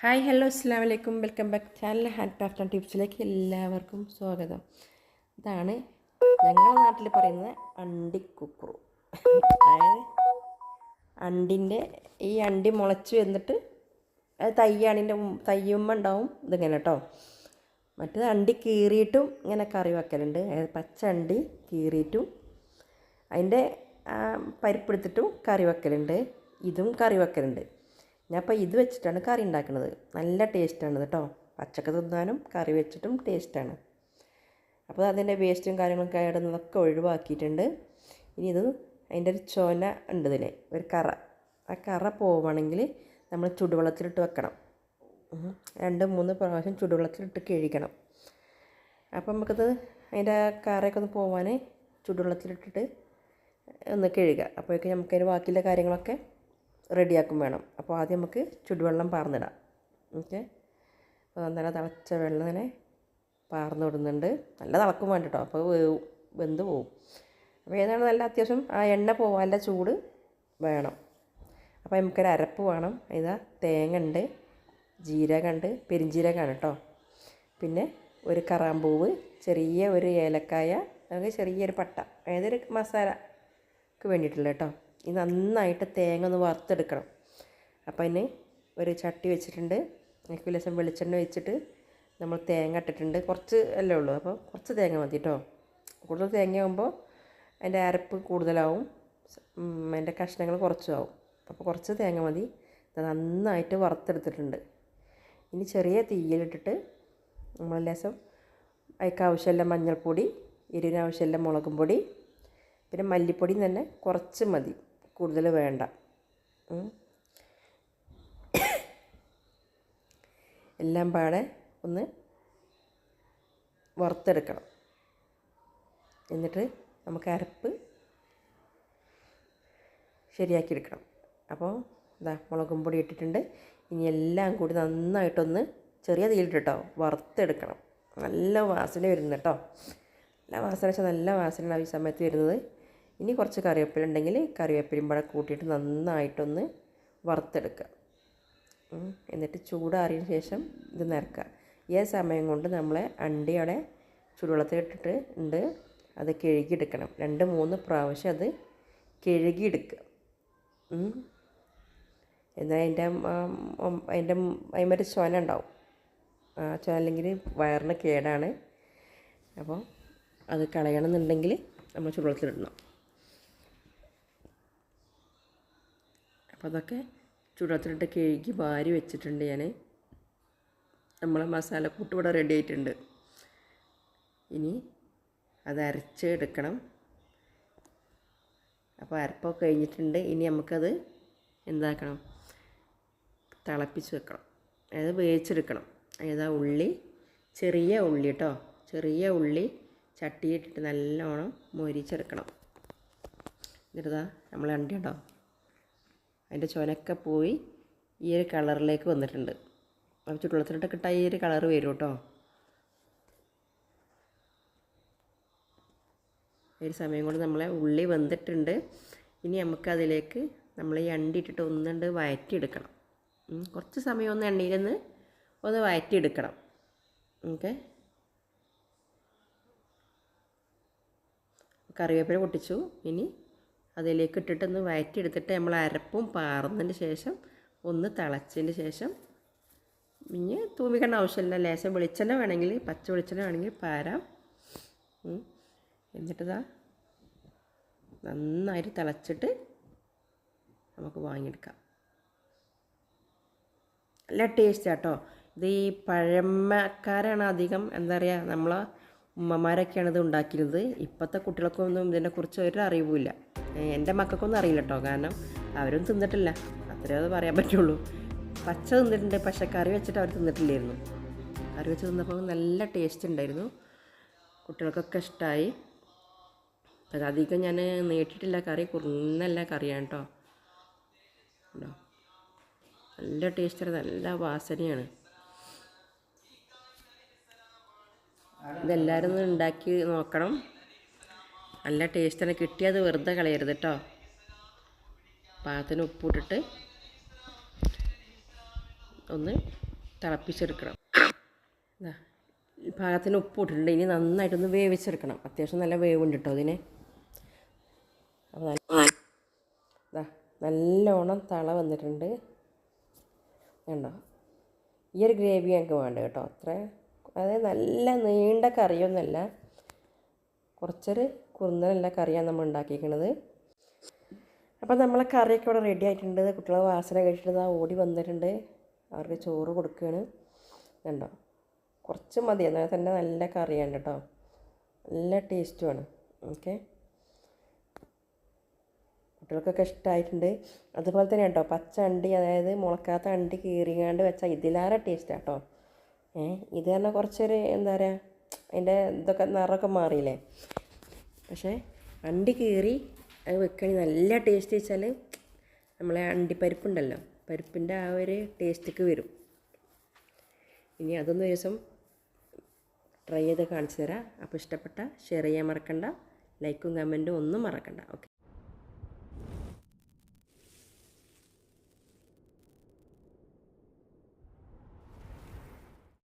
Hi hello അസ്സാം വലൈക്കും welcome back channel hand craft and ടിപ്സിലേക്ക് എല്ലാവർക്കും സ്വാഗതം. ഇതാണ് ഞങ്ങളുടെ നാട്ടിൽ പറയുന്നത് അണ്ടിക്കുക്കുറു. അതായത് അണ്ടിന്റെ ഈ അണ്ടി മുളച്ച് വന്നിട്ട് അത് തയ്യാണിന്റെ തയ്യുമ്പോൾ ഉണ്ടാവും. ഇതിങ്ങനെ കേട്ടോ. മറ്റേത് അണ്ടി കീറിയിട്ടും ഇങ്ങനെ കറി വെക്കലുണ്ട്. അതായത് പച്ച അണ്ടി കീറിയിട്ടും അതിന്റെ പരിപ്പെടുത്തിട്ടും കറി വെക്കലുണ്ട്. ഇതും കറി വെക്കലുണ്ട്. ഞാൻ അപ്പോൾ ഇത് വെച്ചിട്ടാണ് കറി ഉണ്ടാക്കുന്നത് നല്ല ടേസ്റ്റാണ് കേട്ടോ പച്ചക്ക തിന്നാനും കറി വെച്ചിട്ടും ടേസ്റ്റാണ്. അപ്പോൾ അതിന്റെ വേസ്റ്റും കാര്യങ്ങളൊക്കെ ഇടുന്നതൊക്കെ ഒഴിവാക്കിയിട്ടുണ്ട്. ഇനി ഇത് അതിന്റെ ഒരു ചോന ഉണ്ട് ഇതിന് ഒരു കറ. ആ കറ പോവുകയാണെങ്കിൽ നമ്മൾ ചുടുവെള്ളത്തിലിട്ട് വെക്കണം. രണ്ട് മൂന്ന് പ്രാവശ്യം ചുടുവെള്ളത്തിലിട്ട് കഴിക്കണം അപ്പം നമുക്കത് അതിന്റെ കറയൊക്കെ ഒന്ന് പോവാൻ ചുടുവെള്ളത്തിലിട്ടിട്ട് ഒന്ന് കഴുകുക. അപ്പോഴേക്കും നമുക്ക് അതിന് ബാക്കിയുള്ള കാര്യങ്ങളൊക്കെ റെഡിയാക്കും വേണം. അപ്പോൾ ആദ്യം നമുക്ക് ചുടുവെള്ളം പാർന്നിടാം. ഓക്കെ? അപ്പോൾ നല്ല തിളച്ച വെള്ളം ഇങ്ങനെ പാർന്നു വിടുന്നുണ്ട്. നല്ല തിളക്കും വേണ്ട കേട്ടോ. അപ്പോൾ വേവും വെന്ത് പോവും. അപ്പോൾ ഏതാണ് നല്ല അത്യാവശ്യം ആ എണ്ണ പോവാല്ല ചൂട് വേണം. അപ്പോൾ നമുക്കൊരു അരപ്പ് വേണം. ഇതാ തേങ്ങ ഉണ്ട് ജീരകമുണ്ട് പെരിഞ്ജീരകമാണ് കേട്ടോ. പിന്നെ ഒരു കറാമ്പൂവ് ചെറിയ ഒരു ഏലക്കായ നമുക്ക് ചെറിയൊരു പട്ട അതായത് ഒരു മസാലക്ക് വേണ്ടിയിട്ടുള്ള കേട്ടോ. ഇത് നന്നായിട്ട് തേങ്ങ ഒന്ന് വറുത്തെടുക്കണം. അപ്പോൾ അതിന് ഒരു ചട്ടി വെച്ചിട്ടുണ്ട്. ലേശം വെളിച്ചെണ്ണ വെച്ചിട്ട് നമ്മൾ തേങ്ങ ഇട്ടിട്ടുണ്ട്. കുറച്ച് അല്ലേ ഉള്ളൂ. അപ്പോൾ കുറച്ച് തേങ്ങ മതി കേട്ടോ കൂടുതൽ തേങ്ങ ആകുമ്പോൾ അതിന്റെ അരപ്പ് കൂടുതലാവും. അതിന്റെ കഷ്ണങ്ങൾ കുറച്ചും ആവും അപ്പോൾ കുറച്ച് തേങ്ങ മതി. നന്നായിട്ട് വറുത്തെടുത്തിട്ടുണ്ട്. ഇനി ചെറിയ തീയിലിട്ടിട്ട് നമ്മൾ ലേശം അതിക്ക് ആവശ്യമില്ല മഞ്ഞൾപ്പൊടി എരിവിന് ആവശ്യമില്ല മുളകും പൊടി പിന്നെ മല്ലിപ്പൊടി തന്നെ കുറച്ച് മതി. കൂടുതൽ വേണ്ട. എല്ലാം പാടെ ഒന്ന് വറുത്തെടുക്കണം. എന്നിട്ട് നമുക്ക് അരപ്പ് ശരിയാക്കിയെടുക്കണം. അപ്പോൾ ഇതാ മുളകും പൊടി ഇട്ടിട്ടുണ്ട്. ഇനി എല്ലാം കൂടി നന്നായിട്ടൊന്ന് ചെറിയ തീയിലിട്ടോ വറുത്തെടുക്കണം. നല്ല വാസന വരുന്നു കേട്ടോ. നല്ല വാസന വെച്ചാൽ നല്ല വാസനയാണ് ഈ സമയത്ത് വരുന്നത്. ഇനി കുറച്ച് കറിവേപ്പില ഉണ്ടെങ്കിൽ കറിവേപ്പിലയും കൂടെ കൂട്ടിയിട്ട് നന്നായിട്ടൊന്ന് വറുത്തെടുക്കുക. എന്നിട്ട് ചൂടാറിയതിന് ശേഷം ഇത് നിരക്കുക. ഈ സമയം കൊണ്ട് നമ്മൾ അണ്ടിയുടെ ഇട്ടിട്ട് ഉണ്ട്. അത് കഴുകിയെടുക്കണം. രണ്ട് മൂന്ന് പ്രാവശ്യം അത് കഴുകിയെടുക്കുക. എന്നാൽ അതിന്റെ അതിന്റെ അതിമൊരു ചുവന ഉണ്ടാവും. ആ ചൊന അല്ലെങ്കിൽ വയറിന് കേടാണ്. അപ്പോൾ അത് കളയണമെന്നുണ്ടെങ്കിൽ നമ്മൾ ചൂടുവെള്ളത്തിലിടണം. അപ്പോൾ അതൊക്കെ ചൂടുവെള്ളത്തിലിട്ട് കഴുകി വാരി വെച്ചിട്ടുണ്ട് ഞാൻ നമ്മളെ മസാലക്കൂട്ട് ഇവിടെ റെഡി ആയിട്ടുണ്ട്. ഇനി അത് അരച്ച് എടുക്കണം അപ്പോൾ അരപ്പൊക്കെ കഴിഞ്ഞിട്ടുണ്ട്. ഇനി നമുക്കത് എന്താക്കണം? തിളപ്പിച്ച് വെക്കണം. അതായത് വേവിച്ചെടുക്കണം. അതായത് ആ ഉള്ളി ചെറിയ ഉള്ളി കേട്ടോ ചെറിയ ഉള്ളി ചട്ടിയിട്ടിട്ട് നല്ലോണം മൊരിച്ചെടുക്കണം. എന്നിട്ടതാ നമ്മൾ അണ്ടി കേട്ടോ അതിന്റെ ചുനക്കെ പോയി ഈ ഒരു കളറിലേക്ക് വന്നിട്ടുണ്ട്. അപ്പോൾ ചുട്ടുവെള്ളത്തിലിട്ട് കിട്ടാൻ ഈ ഒരു കളർ വരും കേട്ടോ. ഒരു സമയം കൊണ്ട് നമ്മളെ ഉള്ളി വെന്തിട്ടുണ്ട്. ഇനി നമുക്കതിലേക്ക് നമ്മൾ ഈ അണ്ടി ഇട്ടിട്ട് ഒന്നുണ്ട് വഴറ്റിയെടുക്കണം കുറച്ച് സമയം ഒന്ന് എണ്ണയിലൊന്ന് ഒന്ന് വഴറ്റിയെടുക്കണം ഓക്കെ. കറിവേപ്പില പൊട്ടിച്ചു. ഇനി അതിലേക്ക് ഇട്ടിട്ട് ഒന്ന് വഴറ്റിയെടുത്തിട്ട് നമ്മൾ അരപ്പും പാറുന്നതിന് ശേഷം ഒന്ന് തിളച്ചതിന് ശേഷം ഇനി തൂമിക്കേണ്ട ആവശ്യമില്ല. ലേശം വെളിച്ചെണ്ണ വേണമെങ്കിൽ പച്ച വെളിച്ചെണ്ണ വേണമെങ്കിൽ പാരാം. എന്നിട്ടതാ നന്നായിട്ട് തിളച്ചിട്ട് നമുക്ക് വാങ്ങിയെടുക്കാം. നല്ല ടേസ്റ്റ് കേട്ടോ ഇത് ഈ പഴമക്കാരാണ് അധികം എന്താ പറയുക നമ്മളെ ഉമ്മമാരൊക്കെയാണ് ഇത് ഉണ്ടാക്കിയത് ഇപ്പോഴത്തെ കുട്ടികൾക്കൊന്നും ഇതിനെക്കുറിച്ച് ഒരു അറിവുമില്ല. എന്റെ മക്കൾക്കൊന്നും അറിയില്ല കേട്ടോ കാരണം അവരും തിന്നിട്ടില്ല. അത്രേ അത് പറയാൻ പറ്റുള്ളൂ. പച്ച തിന്നിട്ടുണ്ട്. പക്ഷെ കറി വെച്ചിട്ട് അവർ തിന്നിട്ടില്ലായിരുന്നു. കറി വെച്ച് തിന്നപ്പോൾ നല്ല ടേസ്റ്റ് ഉണ്ടായിരുന്നു. കുട്ടികൾക്കൊക്കെ ഇഷ്ടമായി അത് അധികം ഞാൻ നീട്ടിട്ടില്ല കറി കുറുന്നല്ല കറിയാണ് കേട്ടോ നല്ല ടേസ്റ്റ് നല്ല വാസനയാണ്. ഇതെല്ലാവരും ഉണ്ടാക്കി നോക്കണം. നല്ല ടേസ്റ്റാണ് കിട്ടിയത് വെറുതെ കളയരുത് കേട്ടോ പാകത്തിന് ഉപ്പിട്ടിട്ട് ഒന്ന് തിളപ്പിച്ചെടുക്കണം. പാകത്തിന് ഉപ്പ് ഇട്ടിട്ടുണ്ട് ഇനി നന്നായിട്ടൊന്ന് വേവിച്ചെടുക്കണം. അത്യാവശ്യം നല്ല വേവുണ്ട് കേട്ടോ അതിന് അപ്പോൾ നല്ലോണം തള വന്നിട്ടുണ്ട്. കണ്ടോ? ഈ ഒരു ഗ്രേവി ഞങ്ങൾക്ക് വേണ്ട കേട്ടോ. അത്ര അതായത് നല്ല നീണ്ട കറിയൊന്നുമല്ല. കുറച്ചൊരു കുറുന്നനുള്ള കറിയാണ് നമ്മൾ ഉണ്ടാക്കിയിരിക്കുന്നത്. അപ്പോൾ നമ്മളെ കറിയൊക്കെ ഇവിടെ റെഡി ആയിട്ടുണ്ട്. കുട്ടികളെ വാസന കഴിച്ചിട്ട് ആ ഓടി വന്നിട്ടുണ്ട്. അവർക്ക് ചോറ് കൊടുക്കുകയാണ്. കണ്ടോ? കുറച്ച് മതി. എന്നാൽ തന്നെ നല്ല കറിയാണ് കേട്ടോ. നല്ല ടേസ്റ്റുമാണ് ഓക്കെ കുട്ടികൾക്കൊക്കെ ഇഷ്ടമായിട്ടുണ്ട് അതുപോലെ തന്നെ കേട്ടോ പച്ച അണ്ടി അതായത് മുളക്കാത്ത അണ്ടി കീറിയാണ്ട് വെച്ചാൽ ഇതിലേറെ ടേസ്റ്റാണ് കേട്ടോ. ഏ? ഇത് തന്നെ കുറച്ചൊരു എന്താ പറയുക അതിന്റെ ഇതൊക്കെ നിറമൊക്കെ മാറിയില്ലേ? പക്ഷേ അണ്ടി കീറി അത് വെക്കുകയാണെങ്കിൽ നല്ല ടേസ്റ്റ് വെച്ചാൽ നമ്മളെ അണ്ടിപ്പരിപ്പുണ്ടല്ലോ പരിപ്പിന്റെ ആ ഒരു ടേസ്റ്റൊക്കെ വരും. ഇനി അതൊന്ന് ദിവസം ട്രൈ ചെയ്ത് കാണിച്ചു തരാം. അപ്പോൾ ഇഷ്ടപ്പെട്ട ഷെയർ ചെയ്യാൻ മറക്കണ്ട ലൈക്കും കമന്റും ഒന്നും മറക്കണ്ട. ഓക്കെ